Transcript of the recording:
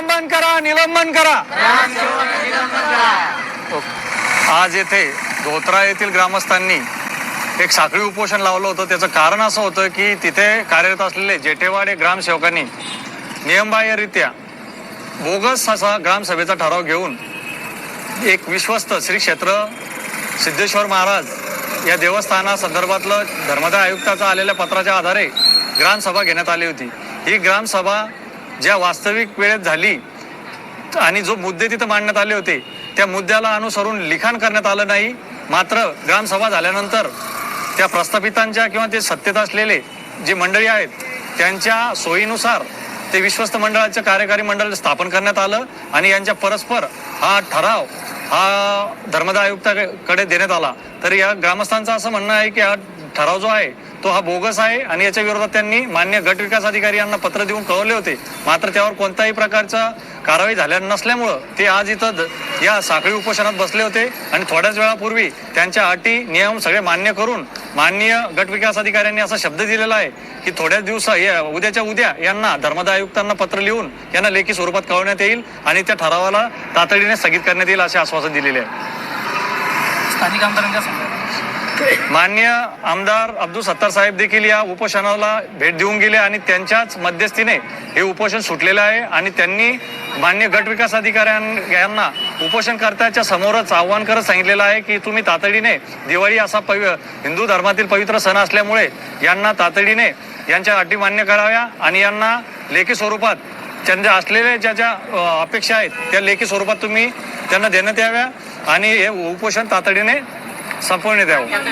निलंबन करा निलंबन करा. आज येथे धोत्रा येथील ग्रामस्थांनी एक साखळी उपोषण लावलं होतं. त्याचं कारण असं होतं की तिथे कार्यरत असलेले जेठेवाडे ग्रामसेवकांनी नियमबाह्यरित्या बोगस असा ग्रामसभेचा ठराव घेऊन एक विश्वस्त श्री क्षेत्र सिद्धेश्वर महाराज या देवस्थानासंदर्भातलं धर्मदाय आयुक्ताचा आलेल्या पत्राच्या आधारे ग्रामसभा घेण्यात आली होती. ही ग्रामसभा ज्या वास्तविक वेळेत झाली आणि जो मुद्दे तिथं मांडण्यात आले होते त्या मुद्द्याला अनुसरून लिखाण करण्यात आलं नाही. मात्र ग्रामसभा झाल्यानंतर त्या प्रस्थापितांच्या किंवा ते सत्तेत असलेले जे मंडळी आहेत त्यांच्या सोयीनुसार ते विश्वस्त मंडळाचं कार्यकारी मंडळ स्थापन करण्यात आलं आणि यांच्या परस्पर हा ठराव हा धर्मदाय आयुक्ताकडे देण्यात आला. तर या ग्रामस्थांचं असं म्हणणं आहे की हा ठराव जो आहे तो हा बोगस आहे आणि याच्या विरोधात त्यांनी मान्य गट विकास अधिकारी यांना पत्र देऊन कळवले होते. मात्र त्यावर कोणत्याही प्रकारचा कारवाई झाल्या नसल्यामुळं ते आज इथं या साखळी उपोषणात बसले होते आणि थोड्याच वेळापूर्वी त्यांच्या अटी नियम सगळे मान्य करून माननीय गट विकास अधिकाऱ्यांनी असा शब्द दिलेला आहे की थोड्याच दिवसा या- उद्याच्या उद्या यांना धर्मदाय आयुक्तांना पत्र लिहून यांना लेखी स्वरूपात कळवण्यात येईल आणि त्या ठरावाला तातडीने स्थगित करण्यात येईल असे आश्वासन दिलेले आहे. स्थानिक आमदारांच्या मान्य आमदार अब्दुल सत्तार साहेब देखील या उपोषणाला भेट देऊन गेले आणि त्यांच्याच मध्यस्थीने हे उपोषण सुटलेलं आहे आणि त्यांनी मान्य गट विकास अधिकाऱ्यां यांना उपोषणकर्त्याच्या समोरच आव्हान करत सांगितलेलं आहे की तुम्ही तातडीने दिवाळी असा पवि हिंदू धर्मातील पवित्र सण असल्यामुळे यांना तातडीने यांच्या अटी मान्य कराव्या आणि यांना लेखी स्वरूपात त्यांच्या असलेल्या ज्या ज्या अपेक्षा आहेत त्या लेखी स्वरूपात तुम्ही त्यांना देण्यात याव्या आणि हे उपोषण तातडीने Sapone Deu.